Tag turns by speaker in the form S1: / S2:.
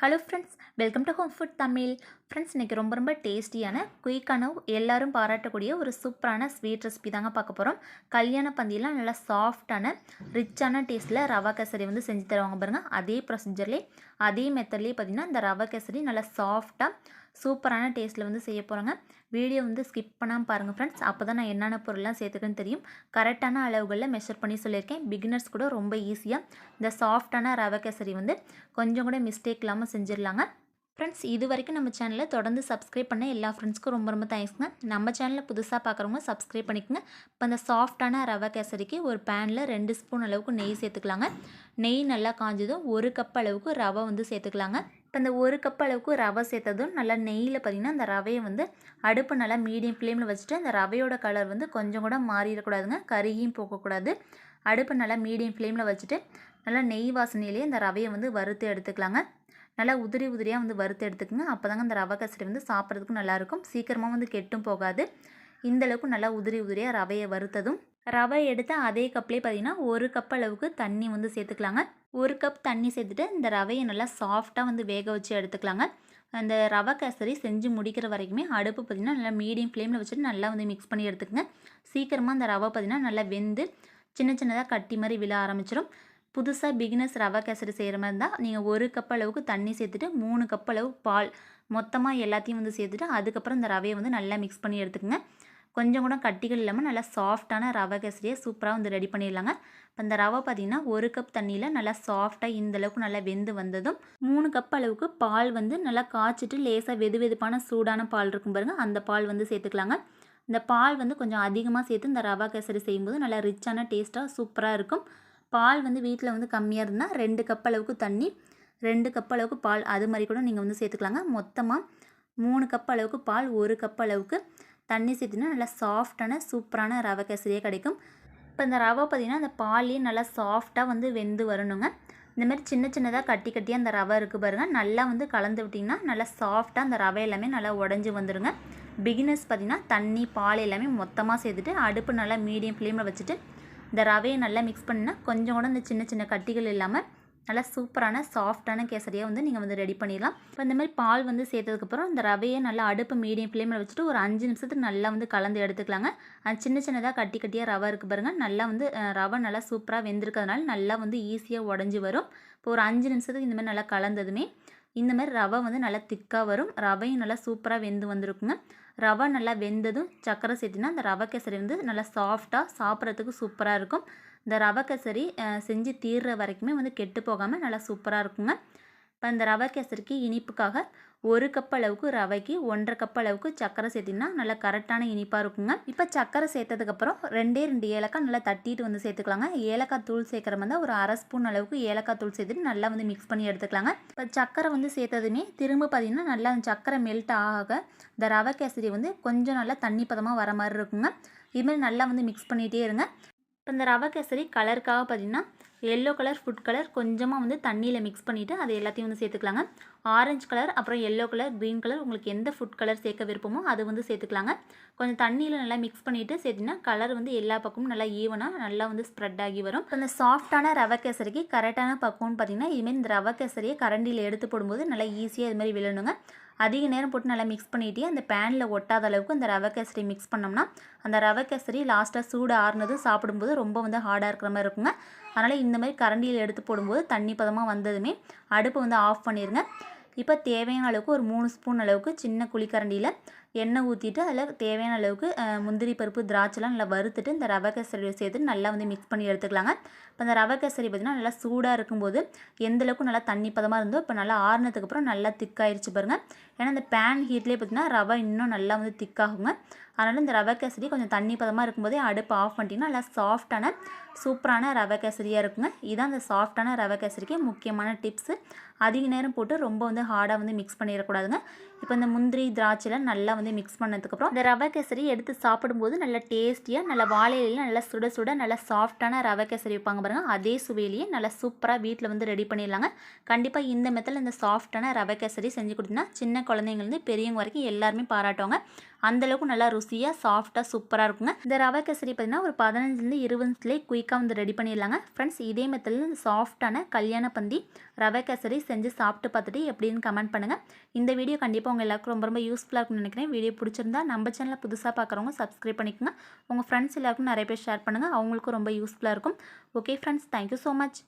S1: Hello friends welcome to home food Tamil friends இன்றைக்கி ரொம்ப ரொம்ப டேஸ்டியான குயிக்கான எல்லாரும் பாராட்டக்கூடிய ஒரு சூப்பரான ஸ்வீட் ரெசிபி தாங்க பார்க்க போகிறோம் கல்யாண பந்தியெலாம் நல்லா சாஃப்டான ரிச்சான டேஸ்ட்டில் ரவா கேசரி வந்து செஞ்சு தருவாங்க பாருங்கள் அதே ப்ரொசீஜர்லேயே அதே மெத்தட்லேயே பார்த்திங்கன்னா இந்த ரவா கேசரி நல்லா சாஃப்டாக சூப்பரான டேஸ்ட்டில் வந்து செய்ய போகிறாங்க வீடியோ வந்து ஸ்கிப் பண்ணாமல் பாருங்கள் ஃப்ரெண்ட்ஸ் அப்போ தான் நான் என்னென்ன பொருள்லாம் சேர்த்துக்குன்னு தெரியும். கரெக்டான அளவுகளில் மெஷர் பண்ணி சொல்லியிருக்கேன். பிகினர்ஸ் கூட ரொம்ப ஈஸியாக இந்த சாஃப்டான ரவை கேசரி வந்து கொஞ்சம் கூட மிஸ்டேக் இல்லாமல் செஞ்சிடலாங்க. ஃப்ரெண்ட்ஸ் இது வரைக்கும் நம்ம சேனலை தொடர்ந்து சப்ஸ்கிரைப் பண்ண எல்லா ஃப்ரெண்ட்ஸ்க்கும் ரொம்ப ரொம்ப தேங்க்ஸ்ங்க நம்ம சேனலில் புதுசாக பார்க்குறவங்க சப்ஸ்கிரைப் பண்ணிக்கோங்க. இப்போ அந்த சாஃப்டான ரவை கேசரிக்கு ஒரு பேனில் ரெண்டு ஸ்பூன் அளவுக்கு நெய் சேர்த்துக்கலாங்க. நெய் நல்லா காஞ்சதும் ஒரு கப் அளவுக்கு ரவை வந்து சேர்த்துக்கலாங்க. இப்போ இந்த ஒரு கப் அளவுக்கு ரவை சேர்த்ததும் நல்லா நெய்யில் பார்த்திங்கன்னா அந்த ரவையை வந்து அடுப்பு நல்லா மீடியம் ஃப்ளேமில் வச்சுட்டு அந்த ரவையோட கலர் வந்து கொஞ்சம் கூட மாறிடக்கூடாதுங்க. கருகியும் போகக்கூடாது. அடுப்பு நல்லா மீடியம் ஃப்ளேமில் வச்சுட்டு நல்லா நெய் வாசனையிலேயே இந்த ரவையை வந்து வறுத்து எடுத்துக்கலாங்க. நல்லா உதிரி உதிரியாக வந்து வறுத்து எடுத்துக்கோங்க. அப்போ தாங்க அந்த ரவை கசரி வந்து சாப்பிட்றதுக்கும் நல்லாயிருக்கும் சீக்கிரமாக வந்து கெட்டும் போகாது. இந்தளவுக்கு நல்லா உதிரி உதிரியாக ரவையை வறுத்ததும் ரவை எடுத்து அதே கப்லேயே பார்த்திங்கன்னா ஒரு கப் அளவுக்கு தண்ணி வந்து சேர்த்துக்கலாங்க. ஒரு கப் தண்ணி சேர்த்துட்டு இந்த ரவையை நல்லா சாஃப்டாக வந்து வேக வச்சு எடுத்துக்கலாங்க. அந்த ரவை கேசரி செஞ்சு முடிக்கிற வரைக்குமே அடுப்பு பார்த்திங்கன்னா நல்லா மீடியம் ஃப்ளேமில் வச்சுட்டு நல்லா வந்து மிக்ஸ் பண்ணி எடுத்துக்கோங்க. சீக்கிரமாக அந்த ரவை பார்த்திங்கன்னா நல்லா வெந்து சின்ன சின்னதாக கட்டி மாதிரி விழ ஆரம்பிச்சிடும் புதுசாக பிகினர்ஸ் ரவை கேசரி செய்கிற மாதிரி இருந்தால் நீங்கள் ஒரு கப் அளவுக்கு தண்ணி சேர்த்துட்டு மூணு கப் அளவு பால் மொத்தமாக எல்லாத்தையும் வந்து சேர்த்துட்டு அதுக்கப்புறம் இந்த ரவையை வந்து நல்லா மிக்ஸ் பண்ணி எடுத்துக்கங்க. கொஞ்சம் கூட கட்டிகள் இல்லாமல் நல்லா சாஃப்டான ரவை கேசரியை சூப்பராக வந்து ரெடி பண்ணிடலாங்க. இப்போ இந்த ரவை பார்த்திங்கன்னா ஒரு கப் தண்ணியில் நல்லா சாஃப்டாக இந்த அளவுக்கு நல்லா வெந்து வந்ததும் மூணு கப் அளவுக்கு பால் வந்து நல்லா காய்ச்சிட்டு லேசாக வெது வெதுப்பான சூடான பால் இருக்கும் பாருங்கள் அந்த பால் வந்து சேர்த்துக்கலாங்க. இந்த பால் வந்து கொஞ்சம் அதிகமாக சேர்த்து இந்த ரவா கேசரி செய்யும்போது நல்லா ரிச்சான டேஸ்ட்டாக சூப்பராக இருக்கும். பால் வந்து வீட்டில் வந்து கம்மியாக இருந்தால் ரெண்டு கப் அளவுக்கு தண்ணி ரெண்டு கப் அளவுக்கு பால் அது மாதிரி கூட நீங்கள் வந்து சேர்த்துக்கலாங்க. மொத்தமாக மூணு கப் அளவுக்கு பால் ஒரு கப் அளவுக்கு தண்ணி சேர்த்தினா நல்லா சாஃப்டான சூப்பரான ரவை கேசரியே கிடைக்கும். இப்போ இந்த ரவை பார்த்திங்கன்னா அந்த பால்லேயே நல்லா சாஃப்டாக வந்து வெந்து வரணுங்க. இந்த மாதிரி சின்ன சின்னதாக கட்டி கட்டியாக அந்த ரவை இருக்குது பாருங்கள் நல்லா வந்து கலந்து விட்டிங்கன்னா நல்லா சாஃப்டாக அந்த ரவை எல்லாமே நல்லா உடஞ்சி வந்துடுங்க பிகினர்ஸ் பார்த்திங்கன்னா தண்ணி பால் எல்லாமே மொத்தமாக சேர்த்துட்டு அடுப்பு நல்லா மீடியம் ஃப்ளேமில் வச்சுட்டு இந்த ரவையை நல்லா மிக்ஸ் பண்ணினா கொஞ்சம் கூட இந்த சின்ன சின்ன கட்டிகள் இல்லாமல் நல்லா சூப்பரான சாஃப்டான கேசரியாக வந்து நீங்கள் வந்து ரெடி பண்ணிடலாம். இப்போ இந்த மாதிரி பால் வந்து சேர்த்ததுக்கப்புறம் இந்த ரவையை நல்லா அடுப்பு மீடியம் ஃப்ளேமில் வச்சுட்டு ஒரு அஞ்சு நிமிஷத்துக்கு நல்லா வந்து கலந்து எடுத்துக்கலாங்க. அது சின்ன சின்னதாக கட்டி கட்டியாக ரவை இருக்குது பாருங்கள் நல்லா வந்து ரவை நல்லா சூப்பராக வெந்திருக்கிறதுனால நல்லா வந்து ஈஸியாக உடஞ்சி வரும். இப்போ ஒரு அஞ்சு நிமிஷத்துக்கு இந்த மாதிரி நல்லா கலந்ததுமே இந்த மாதிரி ரவை வந்து நல்லா திக்காக வரும். ரவையும் நல்லா சூப்பராக வெந்து வந்திருக்குங்க. ரவை நல்லா வெந்ததும் சக்கரை சேர்த்தினா அந்த ரவை கேசரி வந்து நல்லா சாஃப்டாக சாப்பிட்றதுக்கு சூப்பராக இருக்கும். இந்த ரவை கேசரி செஞ்சு தீர்ற வரைக்குமே வந்து கெட்டு போகாமல் நல்லா சூப்பராக இருக்குங்க. இப்போ இந்த ரவை கேசரிக்கு இனிப்புக்காக ஒரு கப் அளவுக்கு ரவைக்கு ஒன்றரை கப் அளவுக்கு சர்க்கரை சேர்த்திங்கன்னா நல்லா கரெக்டான இனிப்பாக இருக்குங்க. இப்போ சர்க்கரை சேர்த்ததுக்கப்புறம் ரெண்டே ரெண்டு ஏலக்காய் நல்லா தட்டிட்டு வந்து சேர்த்துக்கலாங்க. ஏலக்காய் தூள் சேர்க்குற மாதிரி ஒரு அரை ஸ்பூன் அளவுக்கு ஏலக்காய் தூள் சேர்த்துட்டு நல்லா வந்து மிக்ஸ் பண்ணி எடுத்துக்கலாங்க. இப்போ சர்க்கரை வந்து சேர்த்ததுமே திரும்ப பார்த்திங்கன்னா நல்லா அந்த சர்க்கரை மெல்ட் ஆக இந்த ரவை கேசரி வந்து கொஞ்சம் நல்லா தண்ணி பதமாக வர மாதிரி இருக்குங்க. இதுமாதிரி நல்லா வந்து மிக்ஸ் பண்ணிகிட்டே இருங்க. இப்போ இந்த ரவை கேசரி கலருக்காக பார்த்தீங்கன்னா எல்லோ கலர் ஃபுட் கலர் கொஞ்சமாக வந்து தண்ணியில் மிக்ஸ் பண்ணிவிட்டு அது எல்லாத்தையும் வந்து சேர்த்துக்கலாங்க. ஆரஞ்சு கலர் அப்புறம் எல்லோ கலர் க்ரீன் கலர் உங்களுக்கு எந்த ஃபுட் கலர் சேர்க்க விருப்பமோ அது வந்து சேர்த்துக்கலாங்க. கொஞ்சம் தண்ணியில் நல்லா மிக்ஸ் பண்ணிவிட்டு சேர்த்திங்கன்னா கலர் வந்து எல்லா பக்கமும் நல்லா ஈவனாக நல்லா வந்து ஸ்ப்ரெட் ஆகி வரும். இப்போ இந்த சாஃப்டான ரவை கேசரிக்கு கரெக்டான பக்குவம்னு பார்த்திங்கன்னா இதுமாரி இந்த ரவை கேசரியை கரண்டியில் எடுத்து போடும்போது நல்லா ஈஸியாக இது மாதிரி விழணுங்க. அதிக நேரம் போட்டு நல்லா மிக்ஸ் பண்ணிவிட்டு அந்த பேனில் ஒட்டாத அளவுக்கு அந்த ரவை கேசரி மிக்ஸ் பண்ணோம்னா அந்த ரவை கேசரி லாஸ்ட்டாக சூடு ஆறுனதும் சாப்பிடும்போது ரொம்ப வந்து ஹார்டாக இருக்கிற மாதிரி இருக்குங்க. அதனால் இந்த மாதிரி கரண்டியில் எடுத்து போடும்போது தண்ணி பதமாக வந்ததுமே அடுப்பு வந்து ஆஃப் பண்ணிடுங்க இப்போ தேவையான அளவுக்கு ஒரு மூணு ஸ்பூன் அளவுக்கு சின்ன குழிக்கரண்டியில் எண்ணெய் ஊற்றிட்டு அதில் தேவையான அளவுக்கு முந்திரி பருப்பு திராட்சைலாம் நல்லா வறுத்துட்டு இந்த ரவை கேசரி சேர்த்து நல்லா வந்து மிக்ஸ் பண்ணி எடுத்துக்கலாங்க. இப்போ இந்த ரவை கேசரி பார்த்திங்கன்னா நல்லா சூடாக இருக்கும்போது எந்த அளவுக்கு நல்லா தண்ணி பதமாக இருந்தோ இப்போ நல்லா ஆறுனதுக்கப்புறம் நல்லா திக்காயிருச்சு பாருங்கள் ஏன்னா இந்த பேன் ஹீட்லேயே பார்த்திங்கன்னா ரவை இன்னும் நல்லா வந்து திக்காகுங்க. அதனால் இந்த ரவை கேசரி கொஞ்சம் தண்ணி பதமாக இருக்கும்போதே அடுப்பு ஆஃப் பண்ணிட்டீங்கன்னா நல்லா சாஃப்டான சூப்பரான ரவை கேசரியாக இருக்குங்க. இதுதான் அந்த சாஃப்டான ரவை கேசரிக்கு முக்கியமான டிப்ஸு அதிக நேரம் போட்டு ரொம்ப வந்து ஹார்டாக வந்து மிக்ஸ் பண்ணிடக்கூடாதுங்க. இப்போ இந்த முந்திரி திராட்சைலாம் நல்லா வந்து மிக்ஸ் பண்ணதுக்கப்புறம் இந்த ரவை கேசரி எடுத்து சாப்பிடும்போது நல்லா டேஸ்டியாக நல்லா வாழையில நல்லா சுட சுட நல்லா சாஃப்டான ரவை கேசரி வைப்பாங்க பாருங்கள் அதே சுவையிலேயே நல்லா சூப்பராக வீட்டில் வந்து ரெடி பண்ணிடலாங்க. கண்டிப்பாக இந்த மெத்தில் இந்த சாஃப்டான ரவை கேசரி செஞ்சு கொடுத்தீங்கன்னா சின்ன குழந்தைங்கலேருந்து பெரியவங்க வரைக்கும் எல்லாருமே பாராட்டுவாங்க. அந்தளவுக்கு நல்லா ருசியாக சாஃப்டாக சூப்பராக இருக்குங்க. இந்த ரவை கேசரி பார்த்தீங்கன்னா ஒரு பதினஞ்சுலேருந்து இருபது நிமிஷத்துலேயே குயிக்காக வந்து ரெடி பண்ணிடலாங்க. ஃப்ரெண்ட்ஸ் இதே மெத்தடில் சாஃப்டான கல்யாண பந்தி ரவை கேசரி செஞ்சு சாப்பிட்டு பார்த்துட்டு எப்படின்னு கமெண்ட் பண்ணுங்கள் இந்த வீடியோ கண்டிப்பாக உங்கள் எல்லாருக்கும் ரொம்ப ரொம்ப யூஸ்ஃபுல்லாக இருக்கும்னு நினைக்கிறேன். வீடியோ பிடிச்சிருந்தா நம்ம சேனலில் புதுசாக பார்க்குறவங்க சப்ஸ்கிரைப் பண்ணிக்கோங்க. உங்கள் ஃப்ரெண்ட்ஸ் எல்லாருக்கும் நிறைய பேர் ஷேர் பண்ணுங்கள் அவங்களுக்கும் ரொம்ப யூஸ்ஃபுல்லாக இருக்கும். Okay friends thank you so much